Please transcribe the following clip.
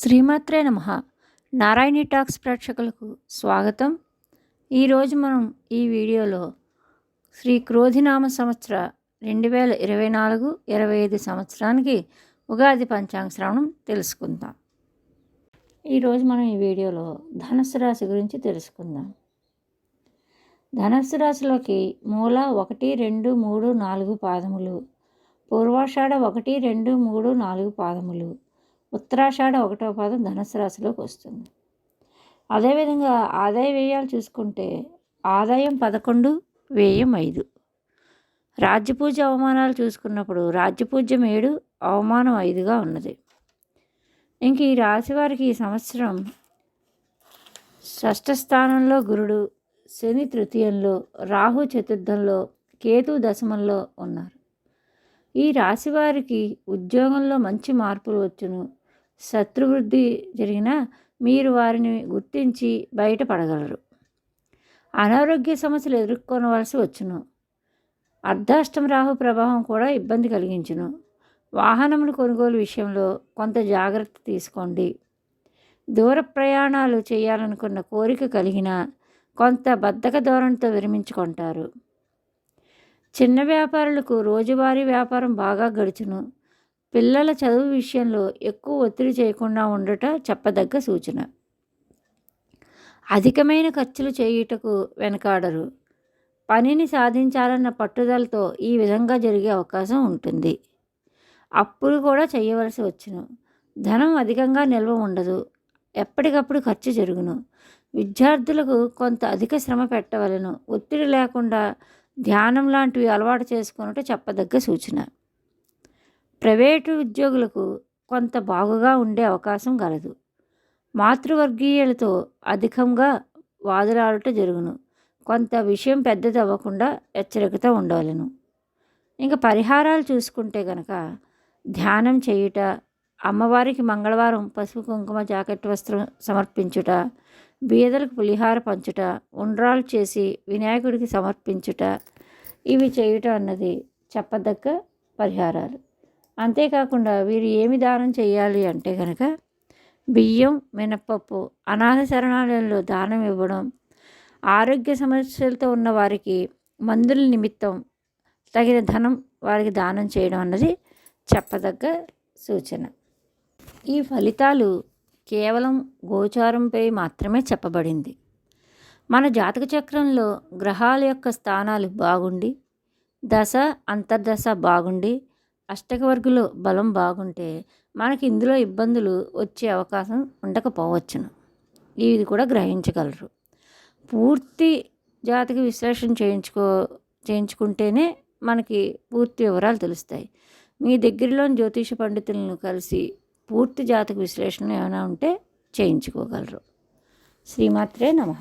శ్రీమాత్రే నమ. నారాయణి టాక్స్ ప్రేక్షకులకు స్వాగతం. ఈరోజు మనం ఈ వీడియోలో శ్రీ క్రోధినామ సంవత్సర రెండు వేల ఇరవై నాలుగు ఇరవై ఐదు సంవత్సరానికి ఉగాది పంచాంగ శ్రవణం తెలుసుకుందాం. ఈరోజు మనం ఈ వీడియోలో ధనుసు రాశి గురించి తెలుసుకుందాం. ధనుసు రాశిలోకి మూల ఒకటి రెండు మూడు నాలుగు పాదములు పూర్వాషాఢ ఒకటి రెండు మూడు నాలుగు పాదములు ఉత్తరాషాఢ ఒకటో పాదం ధనుసు రాశిలోకి వస్తుంది. అదేవిధంగా ఆదాయ వ్యయాలు చూసుకుంటే ఆదాయం పదకొండు వ్యయం ఐదు. రాజ్యపూజ అవమానాలు చూసుకున్నప్పుడు రాజ్యపూజ్యం ఏడు అవమానం ఐదుగా ఉన్నది. ఇంక ఈ రాశి వారికి ఈ సంవత్సరం షష్ఠ స్థానంలో గురుడు శని తృతీయంలో రాహు చతుర్థంలో కేతు దశమంలో ఉన్నారు. ఈ రాశి వారికి ఉద్యోగంలో మంచి మార్పులు వచ్చును శత్రువృద్ధి జరిగినా మీరు వారిని గుర్తించి బయటపడగలరు. అనారోగ్య సమస్యలు ఎదుర్కొనవలసి వచ్చును. అర్ధాష్టం రాహు ప్రభావం కూడా ఇబ్బంది కలిగించును. వాహనములు కొనుగోలు విషయంలో కొంత జాగ్రత్త తీసుకోండి. దూర ప్రయాణాలు చేయాలనుకున్న కోరిక కలిగిన కొంత బద్ధక ధోరణితో విరమించుకుంటారు. చిన్న వ్యాపారులకు రోజువారీ వ్యాపారం బాగా గడుచును. పిల్లల చదువు విషయంలో ఎక్కువ ఒత్తిడి చేయకుండా ఉండట చెప్పదగ్గ సూచన. అధికమైన ఖర్చులు చేయుటకు వెనకాడరు. పనిని సాధించాలన్న పట్టుదలతో ఈ విధంగా జరిగే అవకాశం ఉంటుంది. అప్పులు కూడా చేయవలసి వచ్చును. ధనం అధికంగా నిల్వ ఉండదు. ఎప్పటికప్పుడు ఖర్చు జరుగును. విద్యార్థులకు కొంత అధిక శ్రమ పెట్టవలను. ఒత్తిడి లేకుండా ధ్యానం లాంటివి అలవాటు చేసుకున్నట్టు చెప్పదగ్గ సూచన. ప్రైవేటు ఉద్యోగులకు కొంత బాగుగా ఉండే అవకాశం కలదు మాతృవర్గీయులతో అధికంగా వాదులాడుట జరుగును. కొంత విషయం పెద్దది అవ్వకుండా హెచ్చరికతో ఉండవలను. ఇంకా పరిహారాలు చూసుకుంటే కనుక ధ్యానం చేయుట అమ్మవారికి మంగళవారం పసుపు కుంకుమ జాకెట్ వస్త్రం సమర్పించుట బీదలకు పులిహార పంచుట ఉండ్రాలు చేసి వినాయకుడికి సమర్పించుట ఇవి చేయుట అన్నది చెప్పదగ్గ పరిహారాలు. అంతేకాకుండా వీరు ఏమి దానం చేయాలి అంటే కనుక బియ్యం మినప్పప్పు అనాథ శరణాలయంలో దానం ఇవ్వడం ఆరోగ్య సమస్యలతో ఉన్న వారికి మందుల నిమిత్తం తగిన ధనం వారికి దానం చేయడం అన్నది చెప్పదగ్గ సూచన. ఈ ఫలితాలు కేవలం గోచారంపై మాత్రమే చెప్పబడింది. మన జాతక చక్రంలో గ్రహాల యొక్క స్థానాలు బాగుండి దశ అంతర్దశ బాగుండి అష్టకవర్గులో బలం బాగుంటే మనకి ఇందులో ఇబ్బందులు వచ్చే అవకాశం ఉండకపోవచ్చును. ఇది కూడా గ్రహించగలరు. పూర్తి జాతక విశ్లేషణ చేయించుకో చేయించుకుంటేనే మనకి పూర్తి వివరాలు తెలుస్తాయి. మీ దగ్గరలోని జ్యోతిష పండితులను కలిసి పూర్తి జాతక విశ్లేషణ ఏమైనా ఉంటే చేయించుకోగలరు. శ్రీమాత్రే నమ.